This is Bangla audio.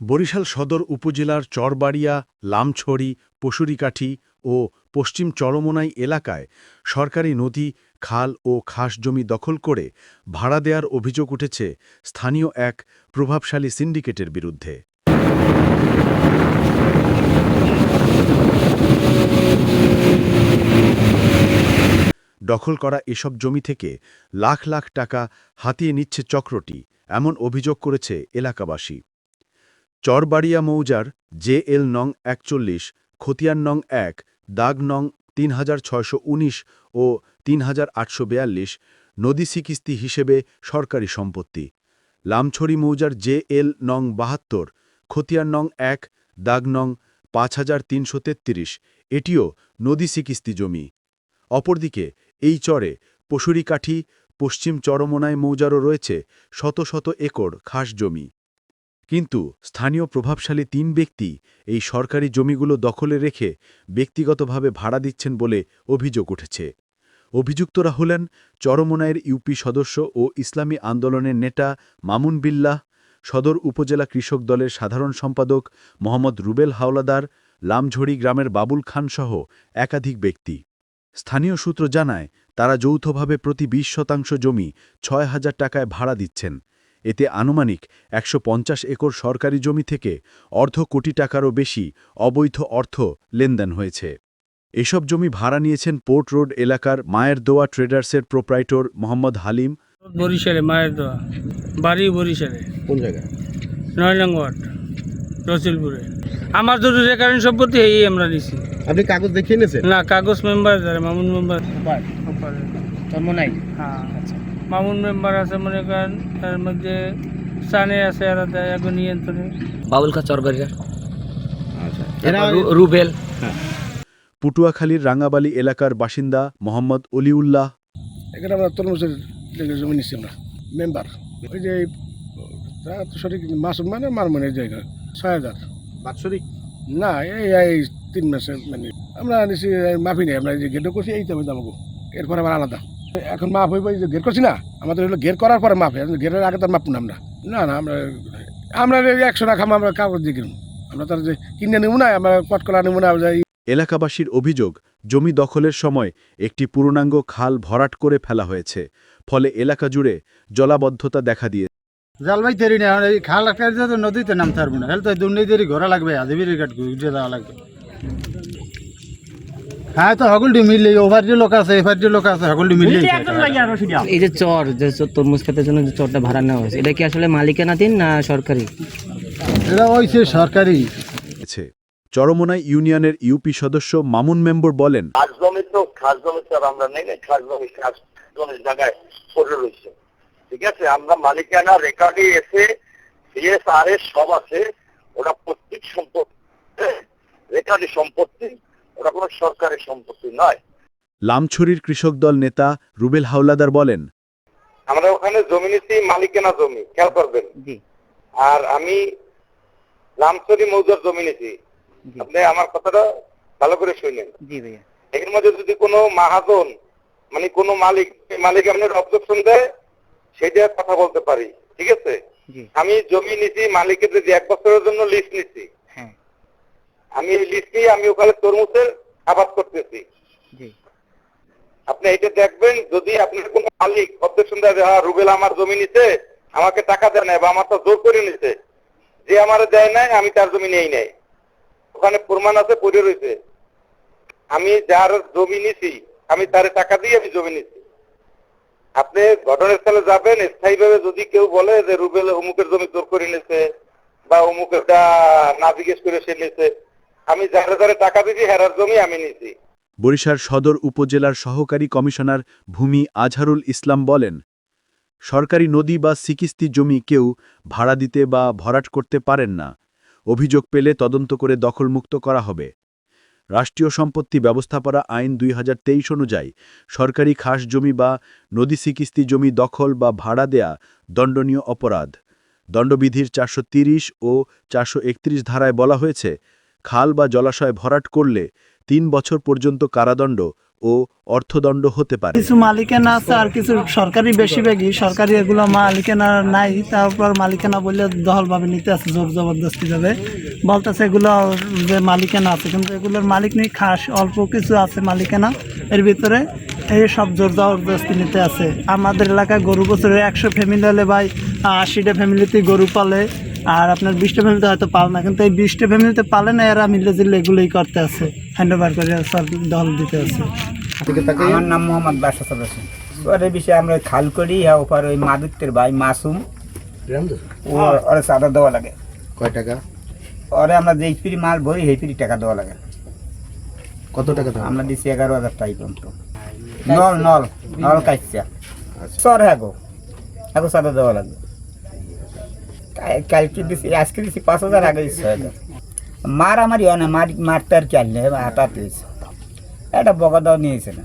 বরিশাল সদর উপজেলার চরবাড়িয়া, লামছড়ি, পশুরিকাঠি ও পশ্চিম চরমোনাই এলাকায় সরকারি নদী, খাল ও খাস জমি দখল করে ভাড়া দেওয়ার অভিযোগ উঠেছে স্থানীয় এক প্রভাবশালী সিন্ডিকেটের বিরুদ্ধে। দখল করা এসব জমি থেকে লাখ লাখ টাকা হাতিয়ে নিচ্ছে চক্রটি, এমন অভিযোগ করেছে এলাকাবাসী। চরবাড়িয়া মৌজার জে এল নং একচল্লিশ, খতিয়ান নং এক, দাগ নং তিন হাজার ছয়শো উনিশ ও তিন নদী সিকিস্তি হিসেবে সরকারি সম্পত্তি। লামছড়ি মৌজার জে এল নং বাহাত্তর, খতিয়ান নং এক, দাগ নং পাঁচ হাজার তিনশো তেত্রিশ, এটিও নদী সিকিস্তি জমি। অপরদিকে এই চরে পশুরিকাঠি, পশ্চিম চরমোনাই মৌজারও রয়েছে শত শত একর খাস জমি। কিন্তু স্থানীয় প্রভাবশালী তিন ব্যক্তি এই সরকারি জমিগুলো দখলে রেখে ব্যক্তিগতভাবে ভাড়া দিচ্ছেন বলে অভিযোগ উঠেছে। অভিযুক্তরা হলেন চরমোনায়ের ইউপি সদস্য ও ইসলামী আন্দোলনের নেতা মামুন বিল্লাহ, সদর উপজেলা কৃষক দলের সাধারণ সম্পাদক মোহাম্মদ রুবেল হাওলাদার, লামঝড়ি গ্রামের বাবুল খানসহ একাধিক ব্যক্তি। স্থানীয় সূত্র জানায়, তারা যৌথভাবে প্রতি বিশ শতাংশ জমি ছয় হাজার টাকায় ভাড়া দিচ্ছেন। এতে আনুমানিক একশো পঞ্চাশ একর সরকারি জমি থেকে অর্ধ কোটি টাকারও বেশি অবৈধ অর্থ লেনদেন হয়েছে। এসব জমি ভাড়া নিয়েছেন পোর্ট রোড এলাকার মায়ের দোয়া ট্রেডার্সের প্রোপ্রাইটর মোহাম্মদ হালিম। বরিশালে মায়ের দোয়া বাড়ি বরিশালে। কোন জায়গায়? নয় নং ওয়ার্ড রসিলপুরে। আমার যদি রেকারেন্ট সম্পত্তি এই আমরা নিছি আপনি কাগজ দেখিয়ে নিয়েছেন? না কাগজ মেম্বার মামুন মেম্বার চর্মনাই হ্যাঁ। মামুন মেম্বার আছে মনে করেন তার মধ্যে সানে আছে আলাদা এখন নিয়ন্ত্রণে। বাবুল খা চরবাড়িয়া রুবেল। পুটুয়াখালীর রাঙ্গাবালি এলাকার বাসিন্দা মোহাম্মদ অলিউল্লাহ। এখানে আমরা তরমুজের জমি নিচ্ছি আমরা মেম্বার। ওই যে সঠিক মাস মানে মার মানে জায়গা ছয় হাজার। বাৎসরিক? না এই এই তিন মাসে মানে আমরা নিচ্ছি এই মাফি নেই আমরা এই যে গেটও করছি এই তো আমাকে এরপরে আবার আলাদা। এখন মাফ হইব যে গেট করছি না? আমাদের হলো গেট করার পরে মাফ হয় গেটের আগে তো মাপ না আমরা। না না আমরা আমরা এই একশো টাকা আমরা কাগজ দিয়ে কিনুন আমরা তার যে কিনে নেব না আমরা কটকলা নেব না এলাকাবাসীর অভিযোগ জমি দখলের সময় একটি পূর্ণাঙ্গ খাল ভরাট করে ফেলা হয়েছে। ফলে এলাকা জুড়ে জলাবদ্ধতা দেখা দিয়ে জালবাই তেরি না এই খাল নদীতে নামতে পারব না। হেলে তো দুর্নীতির ঘোরা লাগবে আদিবির গাট ঘুরে যাওয়া লাগবে। হ্যাঁ তো হগলটি মিললে ওভার যে লোক আছে এফার যে লোক আছে হগলটি মিললে এই যে চর যে তরমুজ খেতের জন্য যে চরটা ভাড়া নেওয়া হয়েছে এটা কি আসলে মালিকানাধীন না সরকারি? এটা সে সরকারি। গেছে চরমোনাই ইউনিয়নের ইউপি সদস্য মামুন মেম্বর বলেন খাস জমি তো খাস জমি তো আমরা নেই না খাস জমি খাস জমির জায়গায় পড়ে রয়েছে ঠিক আছে আমরা মালিকানা রেকর্ডে এসে সিএসআর এর সব আছে ওটা প্রত্যেক সম্পত্তি রেকর্ডি সম্পত্তি ওটা কোনো সরকারি সম্পত্তি নয়। লামছড়ির কৃষক দল নেতা রুবেল হাওলাদার বলেন আমরা ওখানে জমি নিচ্ছি মালিকানা জমি খেয়াল করবেন। আর আমি রামচরি মৌজার জমি নিছি। আপনি আমার কথাটা ভালো করে শুনেন। জি এর মধ্যে যদি কোনো মাহাজন মানে কোনো মালিক মালিক আপনার অবজেকশন দেয় সেটা কথা বলতে পারি। ঠিক আছে? আমি জমি নিছি মালিকের যদি এক বছরের জন্য লিস্ট নিছি। আমি লিস্ট নিয়ে আমি ওখানে তরমুজের আবাদ করতেছি। আপনি এটা দেখবেন যদি আপনার কোনো মালিক অবজেকশন দেয় হ্যাঁ রুবেল আমার জমি নিছে আমাকে টাকা দেয় নাই বা আমার তো জোর করে নিছে যে আমার দেয় নাই আমি তার জমি নেই নাই। ওখানে প্রমাণ আছে পড়ে রয়েছে। আমি যার জমি নিছি আমি তার টাকা দিয়ে আমি জমি নিছি। আপনি ঘটনাস্থলে যাবেন স্থায়ীভাবে যদি কেউ বলে যে রুবেল অমুকের জমি জোর করে নিছে বা অমুকেরটা না জিজ্ঞেস করে সে নিছে আমি যারা যারা টাকা দিছি, হেরার জমি আমি নিছি। বরিশাল সদর উপজেলার সহকারী কমিশনার ভূমি আজহারুল ইসলাম বলেন, সরকারি নদী বা সিকিস্তি জমি কেউ ভাড়া দিতে বা ভরাট করতে পারেন না। অভিযোগ পেলে তদন্ত করে দখলমুক্ত করা হবে। রাষ্ট্রীয় সম্পত্তি ব্যবস্থাপনা আইন দুই হাজার তেইশ অনুযায়ী সরকারি খাস জমি বা নদী সিকিস্তি জমি দখল বা ভাড়া দেয়া দণ্ডনীয় অপরাধ। দণ্ডবিধির চারশো ও চারশো একত্রিশ ধারায় বলা হয়েছে খাল বা জলাশয় ভরাট করলে তিন বছর পর্যন্ত কারাদণ্ড ও অর্থদণ্ড হতে পারে। কিছু মালিকানা আছে আর কিছু সরকারি বেশিরভাগই, সরকারি এগুলো মালিকানা নাই, তারপর মালিকানা বললে দহলভাবে নিতে আছে, জোর জবরদস্তি ভাবে বলতেছে এগুলো যে মালিকানা আছে, কিন্তু এগুলোর মালিক নেই, খাস অল্প কিছু আছে মালিকানা এর ভিতরে, এই সব জোর জবরদস্তি নিতে আছে। আমাদের এলাকায় গরু বছরে একশো ফ্যামিলি হলে ভাই, আশিটা ফ্যামিলিতে গরু পালে আর আপনার বিশটা ফ্যামিলিতে হয়তো পাল না কিন্তু এই বিশটা ফ্যামিলিতে পালে না এরা মিলে জিলে এগুলোই করতে আছে হ্যান্ড ওভার করে সব দল দিতে আছে। আমার নাম মোহাম্মদ বাসাদ হোসেন। ওর বিষয়ে আমরা খাল করি হ্যাঁ ওপর ওই মাদুত্তের ভাই মাসুম। ও ওরা চাঁদা দেওয়া লাগে। কয় টাকা? ওরে আমরা যেই পিড়ি মাল ভরি সেই পিড়ি টাকা দেওয়া লাগে। কত টাকা দেওয়া? আমরা দিচ্ছি এগারো হাজার টাকা পর্যন্ত। নল নল নল কাইছা সর হ্যাঁ গো। এখন চাঁদা দেওয়া লাগবে। কালকে দিছি, আজকে দিছি পাঁচ হাজার, আগে দিচ্ছি ছয় হাজার। মারামারি হয় না, মার মারতে আর কি আনলে হাতাতে এটা বকা দেওয়া নিয়েছে না।